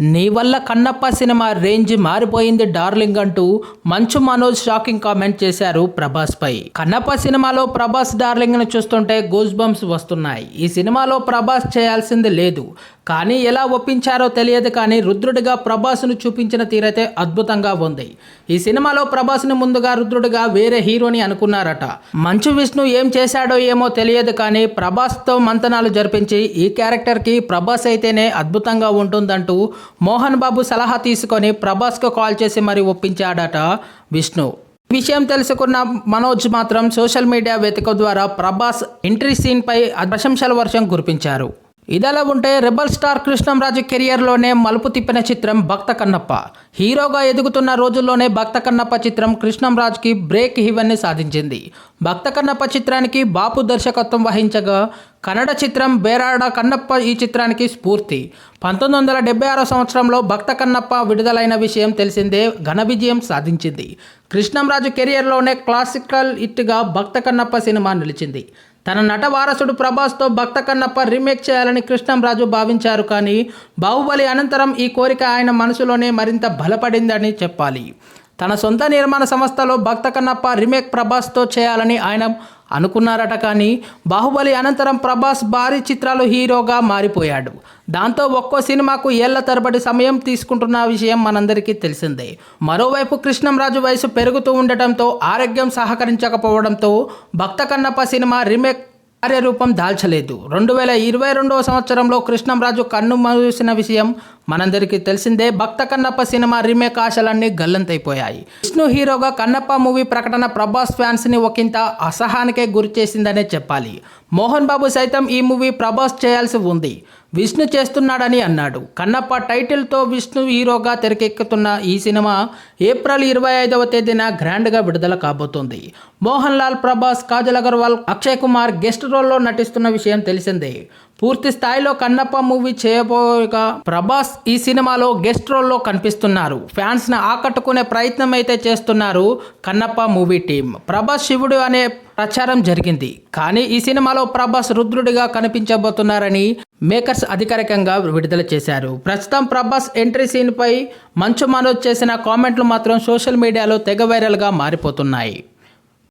నీ వల్ల Kannappa cinema range మారిపోయింది డార్లింగ్ అంటూ మంచు మనోజ్ షాకింగ్ కామెంట్ చేశారు ప్రభాస్ పై. కన్నప్ప సినిమాలో ప్రభాస్ డార్లింగ్ను చూస్తుంటే గూస్ బంప్స్ వస్తున్నాయి. ఈ సినిమాలో ప్రభాస్ చేయాల్సింది లేదు. కానీ ఎలా ఒప్పించారో తెలియదు కానీ రుద్రుడిగా ప్రభాస్ను చూపించిన తీరైతే అద్భుతంగా ఉంది. ఈ సినిమాలో ప్రభాస్ని ముందుగా రుద్రుడిగా వేరే హీరోని అనుకున్నారట. మంచు విష్ణు ఏం చేశాడో ఏమో తెలియదు కానీ ప్రభాస్తో మంతనాలు జరిపించి ఈ క్యారెక్టర్కి ప్రభాస్ అయితేనే అద్భుతంగా ఉంటుందంటూ మోహన్ బాబు సలహా తీసుకొని ప్రభాస్కు కాల్ చేసి మరి ఒప్పించాడట విష్ణు. విషయం తెలుసుకున్న మనోజ్ మాత్రం సోషల్ మీడియా వేదిక ద్వారా ప్రభాస్ ఎంట్రీ సీన్పై ప్రశంసల వర్షం కురిపించారు. ఇదలా ఉంటే రెబల్ స్టార్ కృష్ణంరాజు కెరియర్లోనే మలుపు తిప్పిన చిత్రం భక్త కన్నప్ప. హీరోగా ఎదుగుతున్న రోజుల్లోనే భక్త కన్నప్ప చిత్రం కృష్ణంరాజ్కి బ్రేక్ హివన్ని సాధించింది. భక్త కన్నప్ప చిత్రానికి బాపు దర్శకత్వం వహించగా కన్నడ చిత్రం బేరాడ కన్నప్ప ఈ చిత్రానికి స్ఫూర్తి. పంతొమ్మిది వందల డెబ్బై ఆరో సంవత్సరంలో భక్త కన్నప్ప విడుదలైన విషయం తెలిసిందే ఘన విజయం సాధించింది. కృష్ణంరాజు కెరియర్లోనే క్లాసికల్ హిట్గా భక్త కన్నప్ప సినిమా నిలిచింది. తన నట వారసుడు ప్రభాస్తో భక్త కన్నప్ప రీమేక్ చేయాలని కృష్ణంరాజు భావించారు కానీ బాహుబలి అనంతరం ఈ కోరిక ఆయన మనసులోనే మరింత బలపడిందని చెప్పాలి. తన సొంత నిర్మాణ సంస్థలో భక్త కన్నప్ప రీమేక్ ప్రభాస్తో చేయాలని ఆయన అనుకున్నారట కానీ బాహుబలి అనంతరం ప్రభాస్ భారీ చిత్రాలు హీరోగా మారిపోయాడు. దాంతో ఒక్కో సినిమాకు ఏళ్ళ తరబడి సమయం తీసుకుంటున్న విషయం మనందరికీ తెలిసిందే. మరోవైపు కృష్ణంరాజు వయసు పెరుగుతూ ఉండటంతో ఆరోగ్యం సహకరించకపోవడంతో భక్త కన్నప్ప సినిమా రీమేక్ కార్యరూపం దాల్చలేదు. రెండు వేల ఇరవై రెండవ సంవత్సరంలో కృష్ణంరాజు కన్ను మూసిన విషయం మనందరికీ తెలిసిందే. భక్త కన్నప్ప సినిమా రీమేక్ ఆశలన్నీ గల్లంతైపోయాయి. విష్ణు హీరోగా కన్నప్ప మూవీ ప్రకటన ప్రభాస్ ఫ్యాన్స్ని ఒకంత అసహానికే గురి చేసిందనే చెప్పాలి. మోహన్ బాబు సైతం ఈ మూవీ ప్రభాస్ చేయాల్సి ఉంది. విష్ణు చేస్తున్నాడని అన్నాడు. కన్నప్ప టైటిల్తో విష్ణు హీరోగా తెరకెక్కుతున్న ఈ సినిమా ఏప్రిల్ ఇరవై ఐదవ తేదీన గ్రాండ్గా విడుదల కాబోతోంది. మోహన్ లాల్ ప్రభాస్ కాజల్ అగర్వాల్ అక్షయ్ కుమార్ గెస్ట్ రోల్లో నటిస్తున్న విషయం తెలిసిందే. పూర్తి స్థాయిలో కన్నప్ప మూవీ చేయబోగా ప్రభాస్ ఈ సినిమాలో గెస్ట్ రోల్లో కనిపిస్తున్నారు. ఫ్యాన్స్ని ఆకట్టుకునే ప్రయత్నం అయితే చేస్తున్నారు కన్నప్ప మూవీ టీం ప్రభాస్ శివుడు అనే ప్రచారం జరిగింది. కానీ ఈ సినిమాలో ప్రభాస్ రుద్రుడిగా కనిపించబోతున్నారని మేకర్స్ అధికారికంగా విడుదల చేశారు. ప్రస్తుతం ప్రభాస్ ఎంట్రీ సీన్పై మంచు మనోజ్ చేసిన కామెంట్లు మాత్రం సోషల్ మీడియాలో తెగ వైరల్గా మారిపోతున్నాయి.